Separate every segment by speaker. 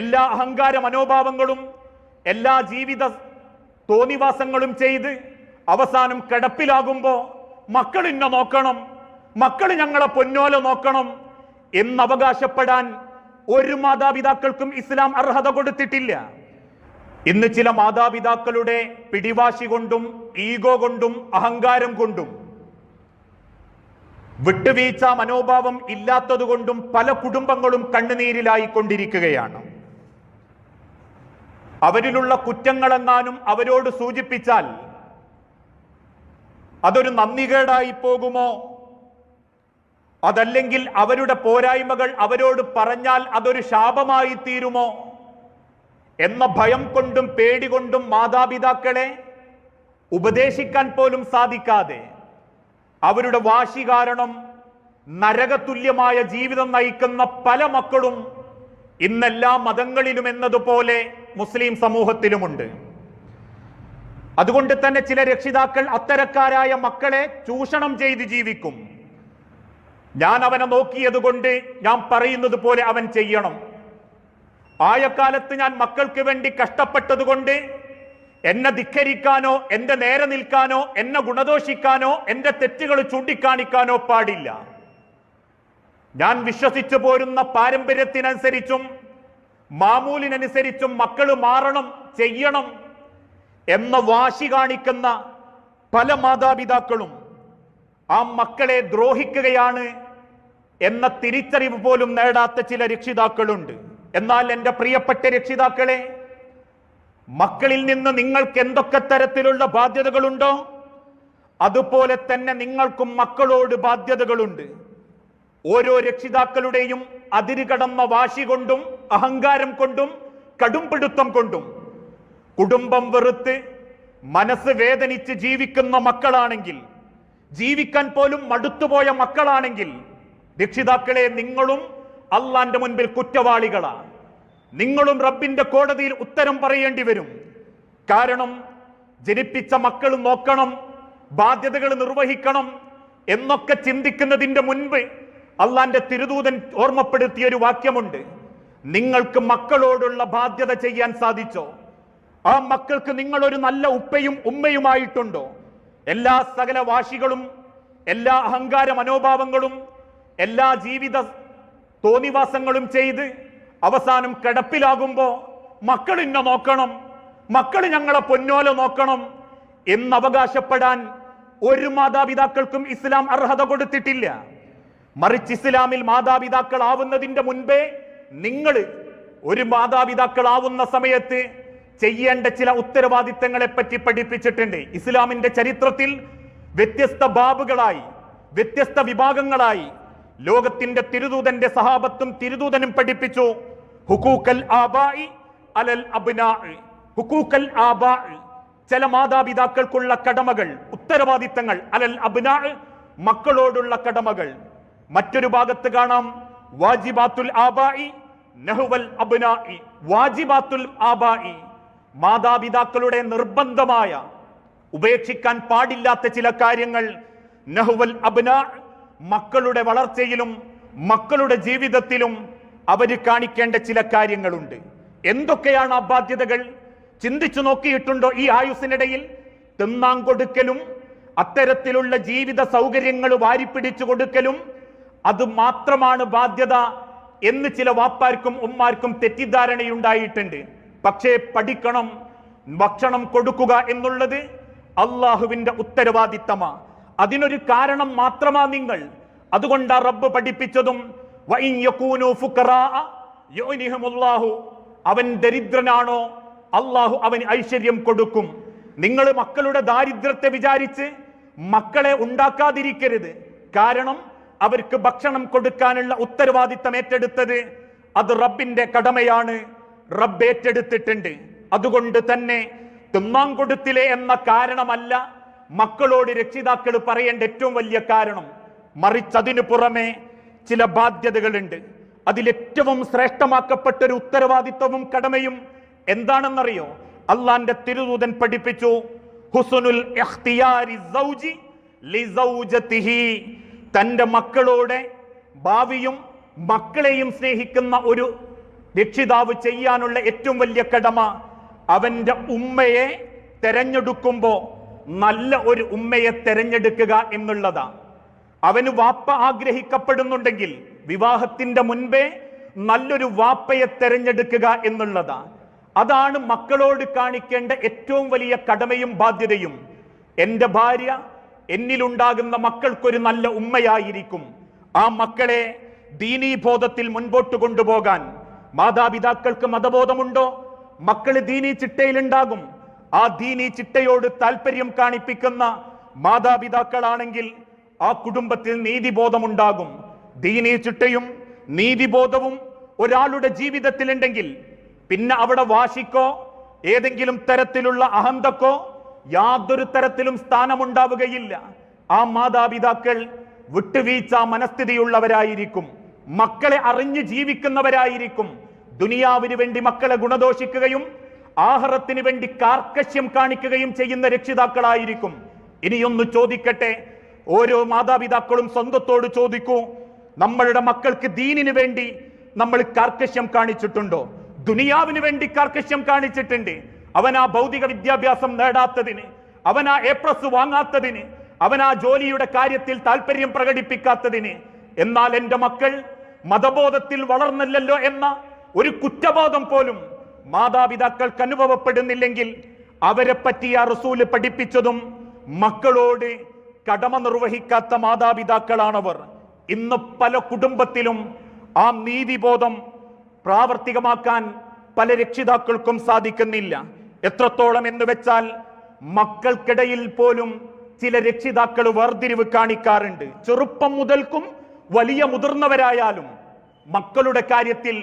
Speaker 1: എല്ലാ അഹങ്കാര മനോഭാവങ്ങളും എല്ലാ ജീവിത തോന്നിവാസങ്ങളും ചെയ്ത് അവസാനം കിടപ്പിലാകുമ്പോ മക്കൾ ഇന്ന നോക്കണം മക്കൾ ഞങ്ങളെ പൊന്നോല നോക്കണം എന്നവകാശപ്പെടാൻ ഒരു മാതാപിതാക്കൾക്കും ഇസ്ലാം അർഹത കൊടുത്തിട്ടില്ല. ഇന്ന് ചില മാതാപിതാക്കളുടെ പിടിവാശി കൊണ്ടും ഈഗോ കൊണ്ടും അഹങ്കാരം കൊണ്ടും വിട്ടുവീഴ്ച മനോഭാവം ഇല്ലാത്തതുകൊണ്ടും പല കുടുംബങ്ങളും കണ്ണുനീരിലായി കൊണ്ടിരിക്കുകയാണ് അവരിലുള്ള കുറ്റങ്ങളെങ്ങാനും അവരോട് സൂചിപ്പിച്ചാൽ അതൊരു നന്ദികേടായി പോകുമോ? അതല്ലെങ്കിൽ അവരുടെ പോരായ്മകൾ അവരോട് പറഞ്ഞാൽ അതൊരു ശാപമായി തീരുമോ? എന്ന ഭയം കൊണ്ടും പേടി കൊണ്ടും മാതാപിതാക്കളെ ഉപദേശിക്കാൻ പോലും സാധിക്കാതെ അവരുടെ വാശി കാരണം നരകതുല്യമായ ജീവിതം നയിക്കുന്ന പല മക്കളും ഇന്നെല്ലാ മതങ്ങളിലും എന്നതുപോലെ മുസ്ലിം സമൂഹത്തിലുമുണ്ട്. അതുകൊണ്ട് തന്നെ ചില രക്ഷിതാക്കൾ അത്തരക്കാരായ മക്കളെ ചൂഷണം ചെയ്ത് ജീവിക്കും. ഞാൻ അവനെ നോക്കിയത് കൊണ്ട് ഞാൻ പറയുന്നത് പോലെ അവൻ ചെയ്യണം. ആയക്കാലത്ത് ഞാൻ മക്കൾക്ക് വേണ്ടി കഷ്ടപ്പെട്ടത് കൊണ്ട് എന്നെ ധിക്കരിക്കാനോ എന്റെ നേരെ നിൽക്കാനോ എന്നെ ഗുണദോഷിക്കാനോ എന്റെ തെറ്റുകൾ ചൂണ്ടിക്കാണിക്കാനോ പാടില്ല. ഞാൻ വിശ്വസിച്ചു പോരുന്ന പാരമ്പര്യത്തിനനുസരിച്ചും മാമൂലിനനുസരിച്ചും മക്കൾ മാറണം ചെയ്യണം എന്ന വാശി കാണിക്കുന്ന പല മാതാപിതാക്കളും ആ മക്കളെ ദ്രോഹിക്കുകയാണ് എന്ന തിരിച്ചറിവ് പോലും നേടാത്ത ചില രക്ഷിതാക്കളുണ്ട്. എന്നാൽ എന്റെ പ്രിയപ്പെട്ട രക്ഷിതാക്കളെ മക്കളിൽ നിന്ന് നിങ്ങൾക്ക് എന്തൊക്കെ തരത്തിലുള്ള ബാധ്യതകളുണ്ടോ? അതുപോലെ തന്നെ നിങ്ങൾക്കും മക്കളോട് ബാധ്യതകളുണ്ട്. ഓരോ രക്ഷിതാക്കളുടെയും അതിരുകടന്ന വാശി കൊണ്ടും അഹങ്കാരം കൊണ്ടും കടുംപിടുത്തം കൊണ്ടും. കുടുംബം വെറുത്ത് മനസ്സ് വേദനിച്ച് ജീവിക്കുന്ന മക്കളാണെങ്കിൽ ജീവിക്കാൻ പോലും മടുത്തുപോയ മക്കളാണെങ്കിൽ രക്ഷിതാക്കളെ നിങ്ങളും അള്ളാന്റെ മുൻപിൽ കുറ്റവാളികളാണ് നിങ്ങളും റബ്ബിന്റെ കോടതിയിൽ ഉത്തരം പറയേണ്ടി വരും. കാരണം ജനിപ്പിച്ച മക്കൾ നോക്കണം ബാധ്യതകൾ നിർവഹിക്കണം എന്നൊക്കെ ചിന്തിക്കുന്നതിന്റെ മുൻപ് അള്ളാന്റെ തിരുദൂതൻ ഓർമ്മപ്പെടുത്തിയ ഒരു വാക്യമുണ്ട്. നിങ്ങൾക്ക് മക്കളോടുള്ള ബാധ്യത ചെയ്യാൻ സാധിച്ചോ? ആ മക്കൾക്ക് നിങ്ങൾ ഒരു നല്ല ഉപ്പയും ഉമ്മയുമായിട്ടുണ്ടോ? എല്ലാ സകല വാശികളും എല്ലാ അഹങ്കാര മനോഭാവങ്ങളും എല്ലാ ജീവിത തോന്നിവാസങ്ങളും ചെയ്ത് അവസാനം കിടപ്പിലാകുമ്പോ മക്കൾ ഇന്ന നോക്കണം മക്കൾ ഞങ്ങളെ പൊന്നോല നോക്കണം എന്ന് അവകാശപ്പെടാൻ ഒരു മാതാപിതാക്കൾക്കും ഇസ്ലാം അർഹത കൊടുത്തിട്ടില്ല. മറിച്ച് ഇസ്ലാമിൽ മാതാപിതാക്കൾ ആവുന്നതിന്റെ മുൻപേ നിങ്ങൾ ഒരു മാതാപിതാക്കളാവുന്ന സമയത്ത് ചെയ്യേണ്ട ചില ഉത്തരവാദിത്തങ്ങളെ പറ്റി പഠിപ്പിച്ചിട്ടുണ്ട്. ഇസ്ലാമിന്റെ ചരിത്രത്തിൽ വ്യത്യസ്ത ബാബുകളായി വ്യത്യസ്ത വിഭാഗങ്ങളായി ലോകത്തിന്റെ തിരുദൂതന്റെ സഹാബത്തും തിരുദൂതനും പഠിപ്പിച്ചു. ഹുക്കൂക്കൽ ആബായി അലൽ ഹുക്കൂക്കൽ ആബാഇ. ചില മാതാപിതാക്കൾക്കുള്ള കടമകൾ ഉത്തരവാദിത്തങ്ങൾ അലൽ അബ്നാ മക്കളോടുള്ള കടമകൾ. മറ്റൊരു ഭാഗത്ത് കാണാം വാജിബാത്തുൽ ആബായി നഹുവൽ അബ്നാഇ. വാജിബാത്തുൽ ആബായി മാതാപിതാക്കളുടെ നിർബന്ധമായ ഉപേക്ഷിക്കാൻ പാടില്ലാത്ത ചില കാര്യങ്ങൾ നഹുവൽ അബ്ന മക്കളുടെ വളർച്ചയിലും മക്കളുടെ ജീവിതത്തിലും അവർ കാണിക്കേണ്ട ചില കാര്യങ്ങളുണ്ട്. എന്തൊക്കെയാണ് ആ ബാധ്യതകൾ? ചിന്തിച്ചു നോക്കിയിട്ടുണ്ടോ ഈ ആയുസിനിടയിൽ തിന്നാൻ കൊടുക്കലും അത്തരത്തിലുള്ള ജീവിത സൗകര്യങ്ങൾ വാരിപ്പിടിച്ചു കൊടുക്കലും അത് മാത്രമാണ് ബാധ്യത എന്ന് ചില വാപ്പാർക്കും ഉമ്മാർക്കും തെറ്റിദ്ധാരണയുണ്ടായിട്ടുണ്ട്. പക്ഷേ പഠിക്കണം ഭക്ഷണം കൊടുക്കുക എന്നുള്ളത് അള്ളാഹുവിന്റെ ഉത്തരവാദിത്തമാ. അതിനൊരു കാരണം മാത്രമാ നിങ്ങൾ. അതുകൊണ്ടാ റബ്ബ് പഠിപ്പിച്ചതും അവൻ ദരിദ്രനാണോ? അള്ളാഹു അവന് ഐശ്വര്യം കൊടുക്കും. നിങ്ങൾ മക്കളുടെ ദാരിദ്ര്യത്തെ വിചാരിച്ച് മക്കളെ ഉണ്ടാക്കാതിരിക്കരുത്. കാരണം അവർക്ക് ഭക്ഷണം കൊടുക്കാനുള്ള ഉത്തരവാദിത്തം ഏറ്റെടുത്തത് അത് റബ്ബിന്റെ കടമയാണ്. റബ്ബ് ഏറ്റെടുത്തിട്ടുണ്ട്. അതുകൊണ്ട് തന്നെ തിന്നാൻ കൊടുത്തില്ലേ എന്ന കാരണമല്ല മക്കളോട് രക്ഷിതാക്കൾ പറയേണ്ട ഏറ്റവും വലിയ കാരണം. മറിച്ച് അതിനു പുറമെ ചില ബാധ്യതകളുണ്ട്. അതിലേറ്റവും ശ്രേഷ്ഠമാക്കപ്പെട്ട ഒരു ഉത്തരവാദിത്വവും കടമയും എന്താണെന്നറിയോ? അള്ളാന്റെ തിരുദൂതൻ പഠിപ്പിച്ചു ഹുസുനുൽ തന്റെ മക്കളോടെ ഭാവിയും മക്കളെയും സ്നേഹിക്കുന്ന ഒരു രക്ഷിതാവ് ചെയ്യാനുള്ള ഏറ്റവും വലിയ കടമ അവന്റെ ഉമ്മയെ തെരഞ്ഞെടുക്കുമ്പോ നല്ല ഒരു ഉമ്മയെ തെരഞ്ഞെടുക്കുക എന്നുള്ളതാ. അവന് വാപ്പ ആഗ്രഹിക്കപ്പെടുന്നുണ്ടെങ്കിൽ വിവാഹത്തിന്റെ മുൻപേ നല്ലൊരു വാപ്പയെ തെരഞ്ഞെടുക്കുക എന്നുള്ളതാണ്. അതാണ് മക്കളോട് കാണിക്കേണ്ട ഏറ്റവും വലിയ കടമയും ബാധ്യതയും. എന്റെ ഭാര്യ എന്നിലുണ്ടാകുന്ന മക്കൾക്കൊരു നല്ല ഉമ്മയായിരിക്കും. ആ മക്കളെ ദീനീബോധത്തിൽ മുൻപോട്ട് കൊണ്ടുപോകാൻ മാതാപിതാക്കൾക്ക് മതബോധമുണ്ടോ? മക്കൾ ദീനീ ചിട്ടയിലുണ്ടാകും. ആ ദീനീ ചിട്ടയോട് താല്പര്യം കാണിപ്പിക്കുന്ന മാതാപിതാക്കളാണെങ്കിൽ ആ കുടുംബത്തിൽ നീതിബോധമുണ്ടാകും. ദീനീ ചിട്ടയും നീതിബോധവും ഒരാളുടെ ജീവിതത്തിലുണ്ടെങ്കിൽ പിന്നെ അവിടെ വാശിക്കോ ഏതെങ്കിലും തരത്തിലുള്ള അഹന്തക്കോ യാതൊരു തരത്തിലും സ്ഥാനമുണ്ടാവുകയില്ല. ആ മാതാപിതാക്കൾ വിട്ടുവീഴ്ച മനസ്ഥിതിയുള്ളവരായിരിക്കും. മക്കളെ അറിഞ്ഞ് ജീവിക്കുന്നവരായിരിക്കും. ദുനിയാവിന് വേണ്ടി മക്കളെ ഗുണദോഷിക്കുകയും ആഹാരത്തിന് വേണ്ടി കാർക്കശ്യം കാണിക്കുകയും ചെയ്യുന്ന രക്ഷിതാക്കളായിരിക്കും. ഇനിയൊന്ന് ചോദിക്കട്ടെ ഓരോ മാതാപിതാക്കളും സ്വന്തത്തോട് ചോദിക്കൂ നമ്മളുടെ മക്കൾക്ക് ദീനിന് വേണ്ടി നമ്മൾ കാർക്കശ്യം കാണിച്ചിട്ടുണ്ടോ? ദുനിയാവിന് വേണ്ടി കാർക്കശ്യം കാണിച്ചിട്ടുണ്ട്. അവൻ ആ ഭൗതിക വിദ്യാഭ്യാസം നേടാത്തതിന് അവൻ ആ എ പ്ലസ് വാങ്ങാത്തതിന് അവൻ ആ ജോലിയുടെ കാര്യത്തിൽ താല്പര്യം പ്രകടിപ്പിക്കാത്തതിന്. എന്നാൽ എന്റെ മക്കൾ മതബോധത്തിൽ വളർന്നില്ലല്ലോ എന്ന ഒരു കുറ്റബോധം പോലും മാതാപിതാക്കൾക്ക് അനുഭവപ്പെടുന്നില്ലെങ്കിൽ അവരെ പറ്റി ആ റസൂൽ പഠിപ്പിച്ചതും മക്കളോട് കടമ നിർവഹിക്കാത്ത മാതാപിതാക്കളാണവർ. ഇന്ന് പല കുടുംബത്തിലും ആ നീതിബോധം പ്രാവർത്തികമാക്കാൻ പല രക്ഷിതാക്കൾക്കും സാധിക്കുന്നില്ല. എത്രത്തോളം എന്ന് വെച്ചാൽ മക്കൾക്കിടയിൽ പോലും ചില രക്ഷിതാക്കൾ വേർതിരിവ് കാണിക്കാറുണ്ട്. ചെറുപ്പം മുതൽക്കും വലിയ മുതിർന്നവരായാലും മക്കളുടെ കാര്യത്തിൽ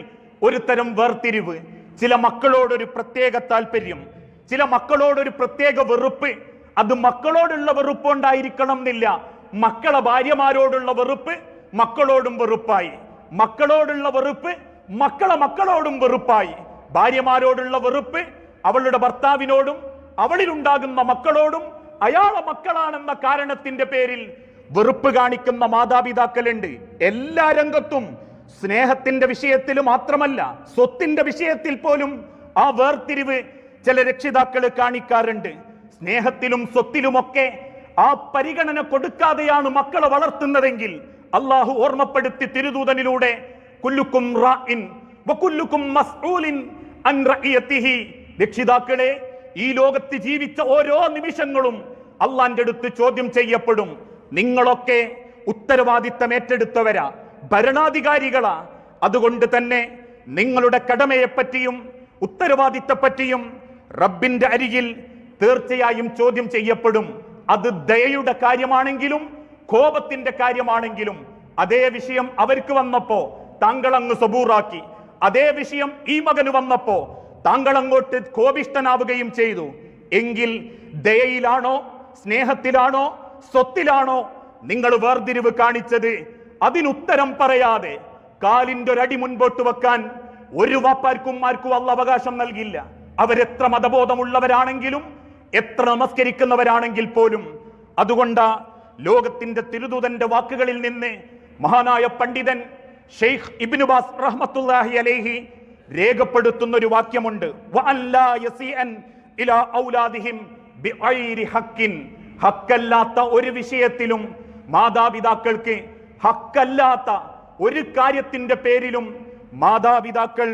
Speaker 1: ഒരു തരം വേർതിരിവ്. ചില മക്കളോടൊരു പ്രത്യേക താല്പര്യം ചില മക്കളോടൊരു പ്രത്യേക വെറുപ്പ് അത് മക്കളോടുള്ള വെറുപ്പ് ഉണ്ടായിരിക്കണം എന്നില്ല. മക്കളെ ഭാര്യമാരോടുള്ള വെറുപ്പ് മക്കളോടും വെറുപ്പായി. മക്കളോടുള്ള വെറുപ്പ് മക്കളെ മക്കളോടും വെറുപ്പായി. ഭാര്യമാരോടുള്ള വെറുപ്പ് അവളുടെ ഭർത്താവിനോടും അവളിലുണ്ടാകുന്ന മക്കളോടും അയാളെ മക്കളാണെന്ന കാരണത്തിന്റെ പേരിൽ വെറുപ്പ് കാണിക്കുന്ന മാതാപിതാക്കളുണ്ട്. എല്ലാ രംഗത്തും സ്നേഹത്തിന്റെ വിഷയത്തിൽ മാത്രമല്ല സ്വത്തിന്റെ വിഷയത്തിൽ പോലും ആ വേർതിരിവ് ചില രക്ഷിതാക്കൾ കാണിക്കാറുണ്ട്. സ്നേഹത്തിലും സ്വത്തിലുമൊക്കെ ആ പരിഗണന കൊടുക്കാതെയാണ് മക്കളെ വളർത്തുന്നതെങ്കിൽ അള്ളാഹു ഓർമ്മപ്പെടുത്തി തിരുദൂതനിലൂടെ കുല്ലുക്കും അൻ രക്ഷിതാക്കളെ ഈ ലോകത്ത് ജീവിച്ച ഓരോ നിമിഷങ്ങളും അള്ളാന്റെ അടുത്ത് ചോദ്യം ചെയ്യപ്പെടും. നിങ്ങളൊക്കെ ഉത്തരവാദിത്തം ഏറ്റെടുത്തവരാ ഭരണാധികാരികളാ. അതുകൊണ്ട് തന്നെ നിങ്ങളുടെ കടമയെപ്പറ്റിയും ഉത്തരവാദിത്തപ്പറ്റിയും റബ്ബിന്റെ അരികിൽ തീർച്ചയായും ചോദ്യം ചെയ്യപ്പെടും. അത് ദയയുടെ കാര്യമാണെങ്കിലും കോപത്തിന്റെ കാര്യമാണെങ്കിലും. അതേ വിഷയം അവർക്ക് വന്നപ്പോ താങ്കൾ അങ്ങ് സബൂറാക്കി. അതേ വിഷയം ഈ മകന് വന്നപ്പോ താങ്കൾ അങ്ങോട്ട് കോപിഷ്ടനാവുകയും ചെയ്തു. എങ്കിൽ ദയയിലാണോ സ്നേഹത്തിലാണോ സ്വത്തിലാണോ നിങ്ങൾ വേർതിരിവ് കാണിച്ചത്? അതിനുത്തരം പറയാതെ കാലിന്റെ ഒരടി മുൻപോട്ട് വെക്കാൻ ഒരു വാപ്പാർക്കും ആർക്കും അല്ല അവകാശം നൽകില്ല. അവരെത്ര മതബോധമുള്ളവരാണെങ്കിലും എത്ര നമസ്കരിക്കുന്നവരാണെങ്കിൽ പോലും അതുകൊണ്ട് ലോകത്തിന്റെ തിരുദൂതന്റെ വാക്കുകളിൽ നിന്ന് മഹാനായ പണ്ഡിതൻ ഷെയ്ഖ് ഇബ്നുബാസ് റഹ്മത്തുല്ലാഹി അലൈഹി രേഖപ്പെടുത്തുന്ന ഒരു വാക്യമുണ്ട് ഹക്കല്ലാത്ത ഒരു വിഷയത്തിലും മാതാപിതാക്കൾക്ക് ഹക്കല്ലാത്ത ഒരു കാര്യത്തിന്റെ പേരിലും മാതാപിതാക്കൾ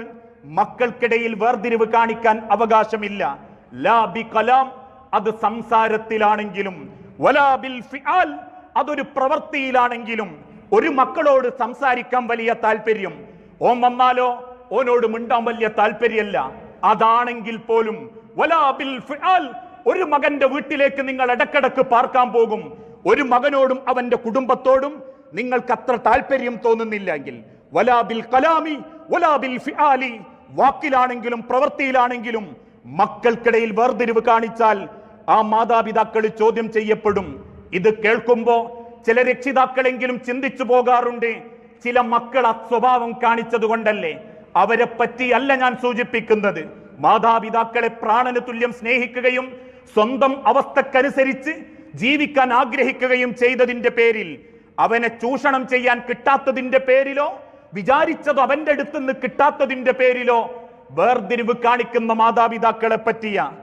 Speaker 1: മക്കൾക്കിടയിൽ വേർതിരിവ് കാണിക്കാൻ അവകാശമില്ല. ലാ ബി കലാം അത് സംസാരത്തിലാണെങ്കിലും വലാബിൽ അതൊരു പ്രവൃത്തിയിലാണെങ്കിലും ഒരു മക്കളോട് സംസാരിക്കാൻ വലിയ താല്പര്യം ഓം വന്നാലോ ഓനോട് മിണ്ടാൻ വലിയ താല്പര്യമല്ല അതാണെങ്കിൽ പോലും വലാബിൽ ഒരു മകന്റെ വീട്ടിലേക്ക് നിങ്ങൾ ഇടക്കിടക്ക് പാർക്കാൻ പോകും. ഒരു മകനോടും അവന്റെ കുടുംബത്തോടും നിങ്ങൾക്ക് അത്ര താല്പര്യം തോന്നുന്നില്ലെങ്കിൽ വലാ ബിൽ കലാമി വലാബിൽ വാക്കിലാണെങ്കിലും പ്രവൃത്തിയിലാണെങ്കിലും മക്കൾക്കിടയിൽ വേർതിരിവ് കാണിച്ചാൽ ആ മാതാപിതാക്കൾ ചോദ്യം ചെയ്യപ്പെടും. ഇത് കേൾക്കുമ്പോൾ ചില രക്ഷിതാക്കളെങ്കിലും ചിന്തിച്ചു പോകാറുണ്ട്. ചില മക്കൾ ആ സ്വഭാവം കാണിച്ചത് കൊണ്ടല്ലേ? അവരെ പറ്റിയല്ല ഞാൻ സൂചിപ്പിക്കുന്നത്. മാതാപിതാക്കളെ പ്രാണന് തുല്യം സ്നേഹിക്കുകയും സ്വന്തം അവസ്ഥക്കനുസരിച്ച് ജീവിക്കാൻ ആഗ്രഹിക്കുകയും ചെയ്തതിന്റെ പേരിൽ അവനെ ചൂഷണം ചെയ്യാൻ കിട്ടാത്തതിന്റെ പേരിലോ വിചാരിച്ചത് അവന്റെ അടുത്ത് നിന്ന് കിട്ടാത്തതിന്റെ പേരിലോ വേർതിരിവ് കാണിക്കുന്ന മാതാപിതാക്കളെ പറ്റിയ.